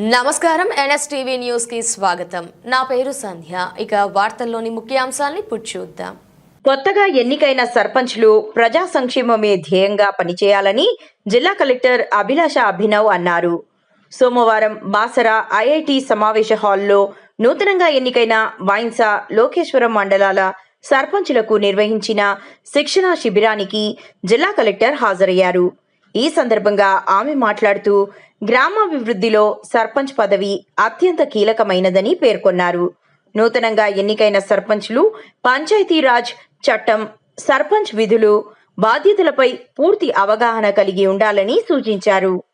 నమస్కారం. ఎన్ఎస్టీవీ న్యూస్కి స్వాగతం. నా పేరు సంధ్య. ఇక వార్తల్లోని ముఖ్యాంశాల్ని చూద్దాం. కొత్తగా ఎన్నికైన సర్పంచ్లు ప్రజా సంక్షేమమే ధ్యేయంగా పనిచేయాలని జిల్లా కలెక్టర్ అభిలాష అభినవ్ అన్నారు. సోమవారం బాసర ఐఐటి సమావేశ హాల్లో నూతనంగా ఎన్నికైన వాయిన్స లోకేశ్వరం మండలాల సర్పంచులకు నిర్వహించిన శిక్షణా శిబిరానికి జిల్లా కలెక్టర్ హాజరయ్యారు. ఈ సందర్భంగా ఆమె మాట్లాడుతూ గ్రామాభివృద్ధిలో సర్పంచ్ పదవి అత్యంత కీలకమైనదని పేర్కొన్నారు. నూతనంగా ఎన్నికైన సర్పంచ్లు పంచాయతీరాజ్ చట్టం సర్పంచ్ విధులు బాధ్యతలపై పూర్తి అవగాహన కలిగి ఉండాలని సూచించారు.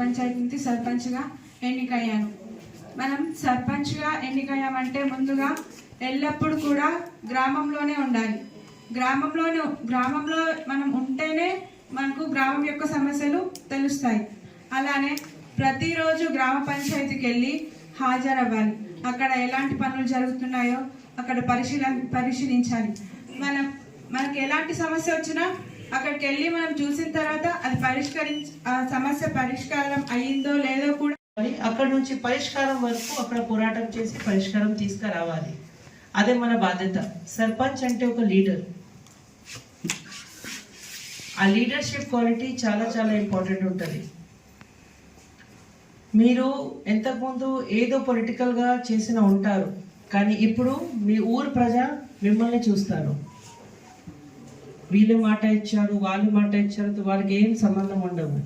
పంచాయతీ సర్పంచ్గా ఎన్నికయ్యాను. మనం సర్పంచ్గా ఎన్నికయ్యామంటే ముందుగా ఎల్లప్పుడూ కూడా గ్రామంలోనే ఉండాలి. గ్రామంలోనే గ్రామంలో మనం ఉంటేనే మనకు గ్రామం యొక్క సమస్యలు తెలుస్తాయి. అలానే ప్రతిరోజు గ్రామ పంచాయతీకి వెళ్ళి హాజరవ్వాలి. అక్కడ ఎలాంటి పనులు జరుగుతున్నాయో అక్కడ పరిశీల పరిశీలించాలి. మనం మనకి ఎలాంటి సమస్య వచ్చినా అక్కడికి వెళ్ళి మనం చూసిన తర్వాత అది పరిష్కరించ ఆ సమస్య పరిష్కారం అయ్యిందో లేదో కూడా అక్కడ నుంచి పరిష్కారం వరకు అక్కడ పోరాటం చేసి పరిష్కారం తీసుకురావాలి. అదే మన బాధ్యత. సర్పంచ్ అంటే ఒక లీడర్. ఆ లీడర్షిప్ క్వాలిటీ చాలా చాలా ఇంపార్టెంట్ ఉంటుంది. మీరు ఇంతకుముందు ఏదో పొలిటికల్గా చేసిన ఉంటారు కానీ ఇప్పుడు మీ ఊరు ప్రజ మిమ్మల్ని చూస్తారు. వీళ్ళు మాట ఇచ్చారు వాళ్ళు మాట ఇచ్చారు వారికి ఏం సంబంధం ఉండదు.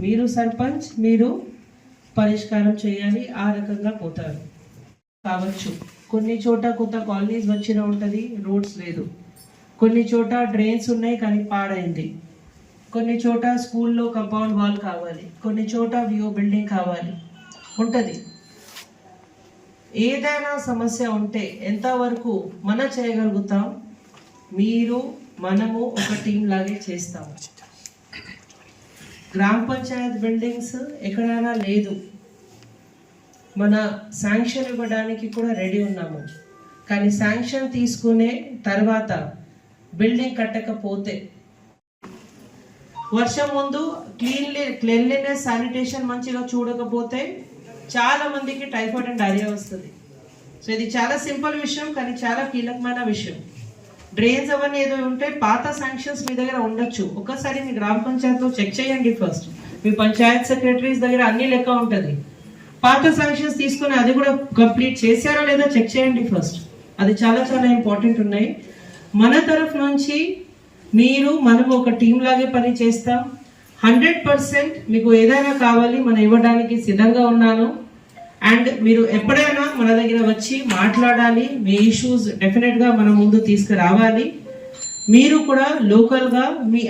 మీరు సర్పంచ్ మీరు పరిష్కారం చేయాలి ఆ రకంగా పోతారు. కావచ్చు. కొన్ని చోట కొత్త కాలనీస్ వచ్చిన ఉంటుంది రోడ్స్ లేదు. కొన్ని చోట డ్రైన్స్ ఉన్నాయి కానీ పాడైంది. కొన్ని చోట స్కూల్లో కంపౌండ్ వాల్ కావాలి. కొన్ని చోట వ్యూ బిల్డింగ్ కావాలి. ఉంటుంది. ఏదైనా సమస్య ఉంటే ఎంతవరకు మన చేయగలుగుతాం? మీరు మనము ఒక టీం లాగే చేస్తాము గ్రామ పంచాయత్ బిల్డింగ్స్ ఎక్కడైనా లేదు. మన శాంక్షన్ ఇవ్వడానికి కూడా రెడీ ఉన్నాము. కానీ శాంక్షన్ తీసుకునే తర్వాత బిల్డింగ్ కట్టకపోతే. వర్షం ముందు క్లీన్లీ క్లెన్లీనెస్ శానిటేషన్ మంచిగా చూడకపోతే చాలా మందికి టైఫాయిడ్ అండ్ డైరియా వస్తుంది. సో ఇది చాలా సింపుల్ విషయం కానీ చాలా కీలకమైన విషయం. డ్రైన్స్ అవన్నీ ఏదో ఉంటే పాత శాంక్షన్స్ మీ దగ్గర ఉండొచ్చు. ఒకసారి మీ గ్రామ పంచాయతీలో చెక్ చేయండి ఫస్ట్. మీ పంచాయత్ సెక్రటరీస్ దగ్గర అన్ని లెక్క ఉంటుంది. పాత శాంక్షన్స్ తీసుకొని అది కూడా కంప్లీట్ చేశారా లేదా చెక్ చేయండి ఫస్ట్. అది చాలా చాలా ఇంపార్టెంట్ ఉన్నాయి. మన తరఫు నుంచి మీరు మనము ఒక టీం లాగే పని చేస్తాం. హండ్రెడ్ పర్సెంట్ మీకు ఏదైనా కావాలి మనం ఇవ్వడానికి సిద్ధంగా ఉన్నాను. అండ్ మీరు ఎప్పుడైనా మన దగ్గర వచ్చి మాట్లాడాలి మీ ఇష్యూస్ డెఫినెట్గా మన ముందు తీసుకురావాలి. మీరు కూడా లోకల్గా మీ